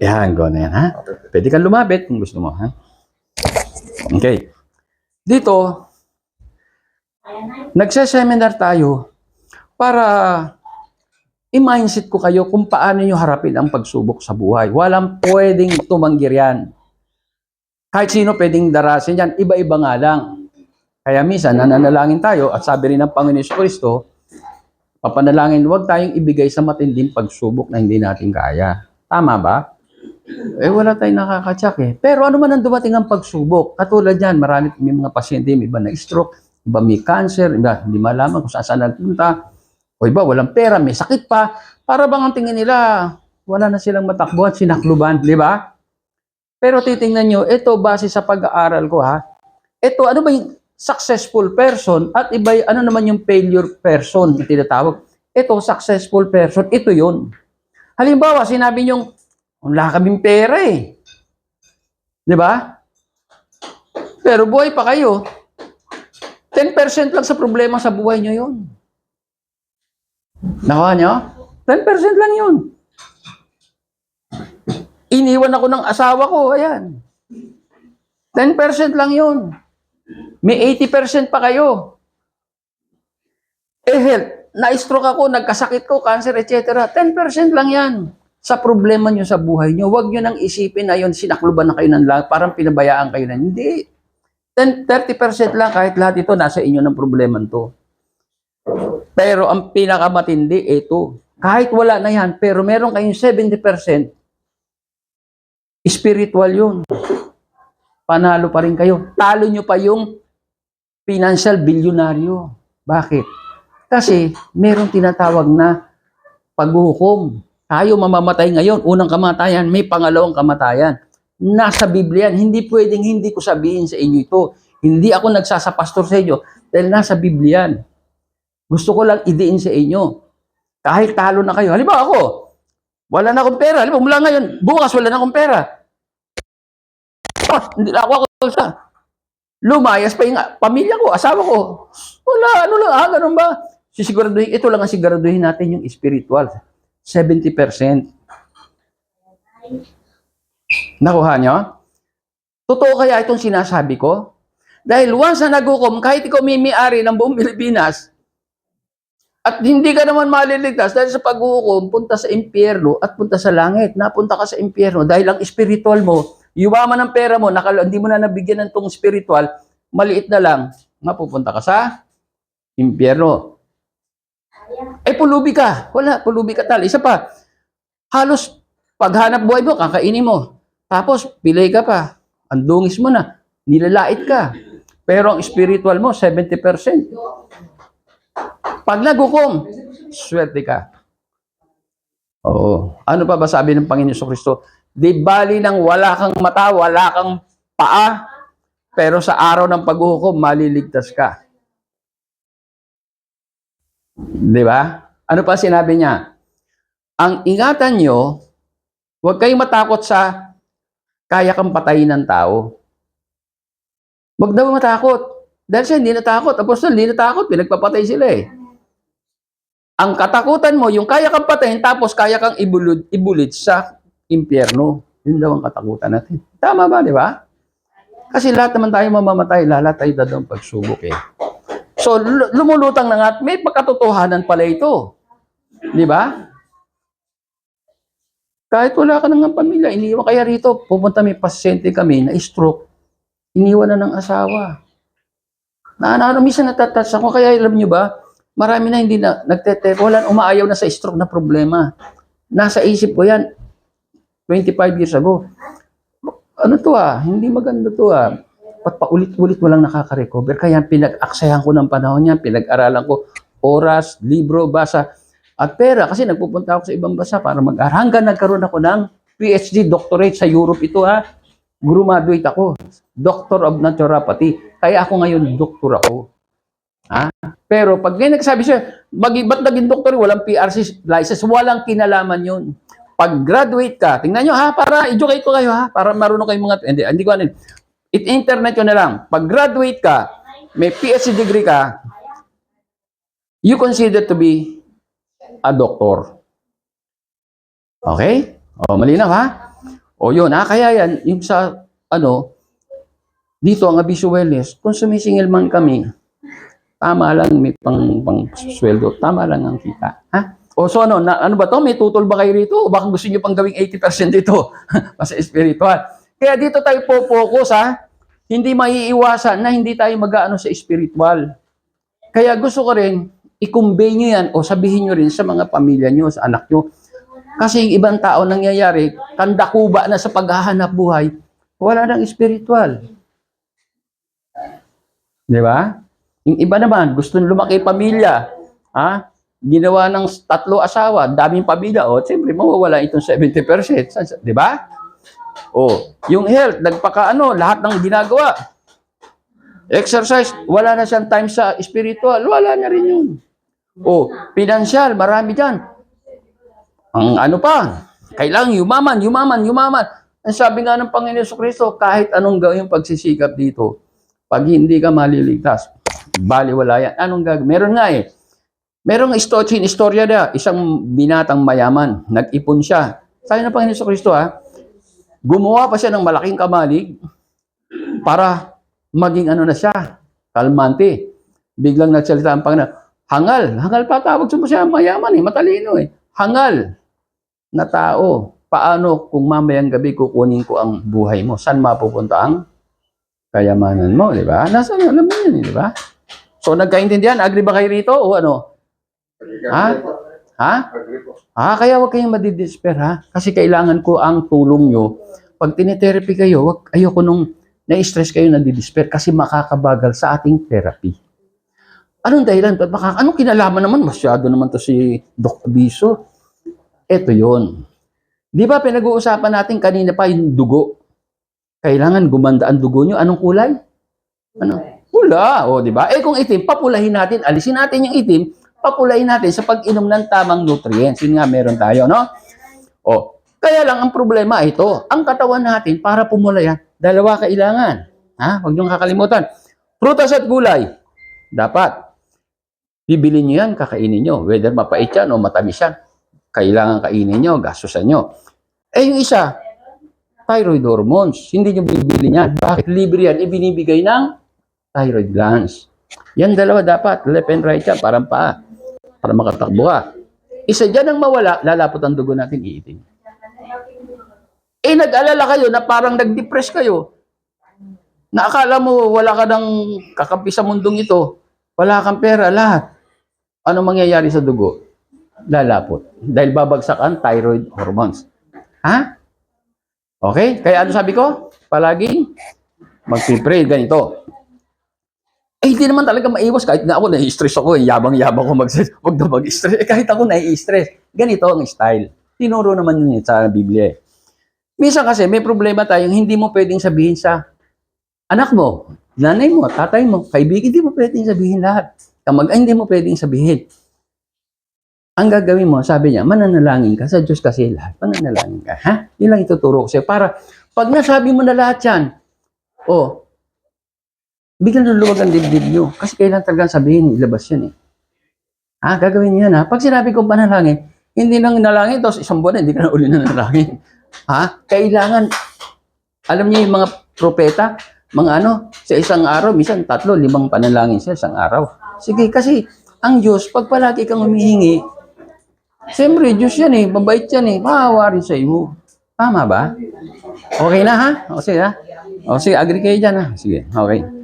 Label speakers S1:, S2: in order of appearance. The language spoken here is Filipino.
S1: Yan, go na yan, ha? Pwede kang lumapit kung gusto mo, ha? Okay. Dito, nagse-seminar tayo para i-mindset ko kayo kung paano nyo harapin ang pagsubok sa buhay. Walang pwedeng tumanggir yan. Kahit sino pwedeng darasin yan, iba-iba nga lang. Kaya minsan, nananalangin tayo at sabi rin ng Panginoon Yesus Kristo, papanalangin, huwag tayong ibigay sa matinding pagsubok na hindi natin kaya. Tama ba? Eh, wala tayong nakakatsak eh. Pero ano man ang dumating ang pagsubok, katulad yan, marami may mga pasyente, may iba na stroke, iba may cancer, iba hindi malaman kung saan nagpunta, o iba walang pera, may sakit pa, para bang ang tingin nila, wala na silang matakbuhan, sinakluban, di ba? Pero titingnan nyo, ito base sa pag-aaral ko ha, ito ano ba yung successful person at iba ano naman yung failure person na tinatawag. Ito, successful person, ito yun. Halimbawa, sinabi nyo, wala kaming pera eh. Di ba? Pero buhay pa kayo. 10% lang sa problema sa buhay nyo yun. Nakuha nyo? 10% lang yun. Iniwan ako ng asawa ko, ayan. 10% lang yun. May 80% pa kayo. Eh, health, na-stroke ako, nagkasakit ko, cancer, etc. 10% lang yan sa problema nyo sa buhay nyo. Huwag nyo nang isipin na yun, sinakluban na kayo ng lahat, parang pinabayaan kayo na. Hindi. 10, 30% lang kahit lahat ito nasa inyo ng problema to. Pero ang pinakamatindi, ito. Kahit wala na yan, pero meron kayong 70%, spiritual yun. Panalo pa rin kayo. Talo nyo pa yung financial bilyonaryo. Bakit? Kasi meron tinatawag na paghuhukom. Tayo mamamatay ngayon, unang kamatayan, may pangalawang kamatayan. Nasa Biblia. Hindi pwedeng hindi ko sabihin sa inyo ito. Hindi ako nagsasapastor sa inyo dahil nasa Biblia. Gusto ko lang idiin sa inyo. Kahit talo na kayo. Halimbawa ako, wala na akong pera. Halimbawa mula ngayon, bukas wala na akong pera. Ah, hindi ako ako sa lumayas pa yung pamilya ko, asawa ko. Wala, ano lang, ah, ganun ba? Sisiguraduhin, ito lang ang siguraduhin natin yung spiritual. 70%. Nakuha nyo? Totoo kaya itong sinasabi ko? Dahil once na nagukom, kahit ikaw may may-ari ng buong Pilipinas, at hindi ka naman maliligtas dahil sa paghuhukom, punta sa impyerno at punta sa langit. Napunta ka sa impyerno dahil ang spiritual mo, yumaman ng pera mo, nakala, hindi mo na nabigyan ng tong spiritual, maliit na lang, mapupunta ka sa impyerno. Pulubi ka. Wala, pulubi ka tal. Isa pa, halos paghanap buhay mo, kakainin mo. Tapos, pilay ka pa. Ang dungis mo na. Nilalait ka. Pero ang spiritual mo, 70%. Pag nagukom, swerte ka. Oo. Ano pa ba sabi ng Panginoon sa Kristo? Di bali ng wala kang mata, wala kang paa, pero sa araw ng paghuhukom, maliligtas ka. Di ba? Ano pa sinabi niya? Ang ingatan nyo, huwag kayong matakot sa kaya kang patayin ng tao. Huwag daw matakot. Dahil siya hindi natakot. Apostol, hindi natakot. Pinagpapatay sila eh. Ang katakutan mo, yung kaya kang patayin, tapos kaya kang ibulid, ibulit sa impyerno. Yun daw ang katakutan natin. Tama ba, di ba? Kasi lahat naman tayo mamamatay, lahat tayo dadang pagsubok eh. So, lu- lumulutang na nga may pagkatotohanan pala ito. Di ba? Kahit wala ka nang pamilya, iniwan kaya rito, pupunta may pasyente kami na stroke, iniwan na ng asawa. Na ano, minsan natatas ako, kaya alam nyo ba, marami na hindi na nagtete, wala umaayaw na sa stroke na problema. Nasa isip ko yan, 25 years ago. Ano to ah, hindi maganda to ah. Pat paulit-ulit mo lang nakaka-recover. Kaya pinag-aksayan ko ng panahon niya, pinag-aralan ko oras, libro, basa, at pera. Kasi nagpupunta ako sa ibang bansa para mag-aral. Hanggang nagkaroon ako ng PhD doctorate sa Europe ito ha. Graduate ako. Doctor of Naturopathy. Kaya ako ngayon, doktor ako. Ha? Pero pag ngayon nagsabi siya, bag, ba't naging doktor, walang PRC license, walang kinalaman yun. Pag graduate ka, tingnan nyo ha, para educate ko kayo ha, para marunong kayong mga, hindi, hindi ko ano, it internet ko na lang. Pag graduate ka, may PhD degree ka, you consider to be a doctor. Okay? O, malinaw ha? O yun, ha? Kaya yan, yung sa, ano, dito ang abiso wellness, kung sumisingil man kami, tama lang, may pang, pang sweldo, tama lang ang kita. Ha? O so ano, na, ano ba to? May tutol ba kayo rito? O baka gusto nyo pang gawing 80% dito? Mas spiritual. Kaya dito tayo po focus ha. Hindi maiiwasan na hindi tayo mag-ano sa spiritual. Kaya gusto ko rin, i-convey nyo yan o sabihin nyo rin sa mga pamilya nyo, sa anak nyo. Kasi yung ibang tao nangyayari, kandakuba na sa paghahanap buhay, wala nang spiritual. Di ba? Yung iba naman, gusto lumaki pamilya. Ha? Ginawa ng tatlo asawa, daming pamilya. O, siyempre, mawawala itong 70%. Saan- saan- Di ba? O, yung health, nagpakaano, lahat ng ginagawa. Exercise, wala na siyang time sa spiritual. Wala na rin yun. O, financial, marami dyan. Ang ano pa, kailangan yumaman, yumaman, yumaman. Ang sabi nga ng Panginoon Kristo, kahit anong gawin yung pagsisikap dito, pag hindi ka maliligtas, bali wala yan. Anong gagawin? Meron nga eh. Merong istotsin, istorya na, isang binatang mayaman, nag-ipon siya. Sabi ng Panginoon Kristo ha, gumawa pa siya ng malaking kamalig para maging ano na siya, kalmante. Biglang nagsalita ang Panginoon, hangal, hangal pa tawag mo siya, mayaman eh, matalino eh. Hangal na tao, paano kung mamayang gabi kukunin ko ang buhay mo? Saan mapupunta ang kayamanan mo, di ba? Nasa alam mo yun, eh, di ba? So, nagkaintindihan? Agree ba kayo rito o ano? Ha? Ha? Ah, kaya huwag kayong madidespair ha. Kasi kailangan ko ang tulong nyo. Pag tinitherapy kayo, wag, ayoko nung na-stress kayo nadidespair kasi makakabagal sa ating therapy. Anong dahilan? Ba't Maka, anong kinalaman naman? Masyado naman to si Doc Abiso. Ito yon. Di ba pinag-uusapan natin kanina pa yung dugo? Kailangan gumanda ang dugo nyo. Anong kulay? Ano? Pula. O, di ba? Eh kung itim, papulahin natin. Alisin natin yung itim, papulahin natin sa pag-inom ng tamang nutrients. Yun nga, meron tayo, no? O, kaya lang ang problema ito. Ang katawan natin, para pumula dalawa kailangan. Ha? Huwag niyong kakalimutan. Prutas at gulay. Dapat. Bibili niyo yan, kakainin niyo. Whether mapait yan o matamis yan. Kailangan kainin niyo, gastusan niyo. Eh yung isa, thyroid hormones. Hindi niyo bibili niyan. Bakit? Libre yan. Ibinibigay ng thyroid glands. Yan dalawa dapat. Left and right yan. Parang paa. Para makatakbo ka. Isa dyan ang mawala, lalapot ang dugo natin iitim. Eh, nag-alala kayo na parang nag-depress kayo. Na akala mo wala ka ng kakampi sa mundong ito. Wala kang pera, lahat. Ano mangyayari sa dugo? Lalapot. Dahil babagsak ang thyroid hormones. Ha? Okay? Kaya ano sabi ko? Palaging mag-pray ganito. Eh, hindi naman talaga maiwas. Kahit nga ako, nai-stress ako. Eh. Yabang-yabang ko mag Huwag na mag-stress. Eh, kahit ako nai-stress. Ganito ang style. Tinuro naman yun eh, sa Biblia. eh. Minsan kasi may problema tayong hindi mo pwedeng sabihin sa anak mo, nanay mo, tatay mo, kaibigan, hindi mo pwedeng sabihin lahat. Kamag, ay, hindi mo pwedeng sabihin. Ang gagawin mo, sabi niya, mananalangin ka sa Diyos kasi lahat. Mananalangin ka. Ha? Yun lang ituturo ko sa'yo. Para, pag nasabi mo na lahat yan, oh, biglang luluwag ang dibdib nyo. Kasi kailan talagang sabihin, ilabas yan eh. Ha? Gagawin niyo yan ha? Pag sinabi ko panalangin, hindi nang nalangin, tapos isang buwan hindi ka na uli na nalangin. Ha? Kailangan, alam niyo yung mga propeta, mga ano, sa isang araw, minsan tatlo, limang panalangin sa isang araw. Sige, kasi ang Diyos, pag palagi kang humihingi, siyempre, Diyos yan eh, mabait yan eh, maawa rin sa iyo. Tama ba? Okay na ha? O sige ha? O sige, agree kayo dyan ha? Sige, okay.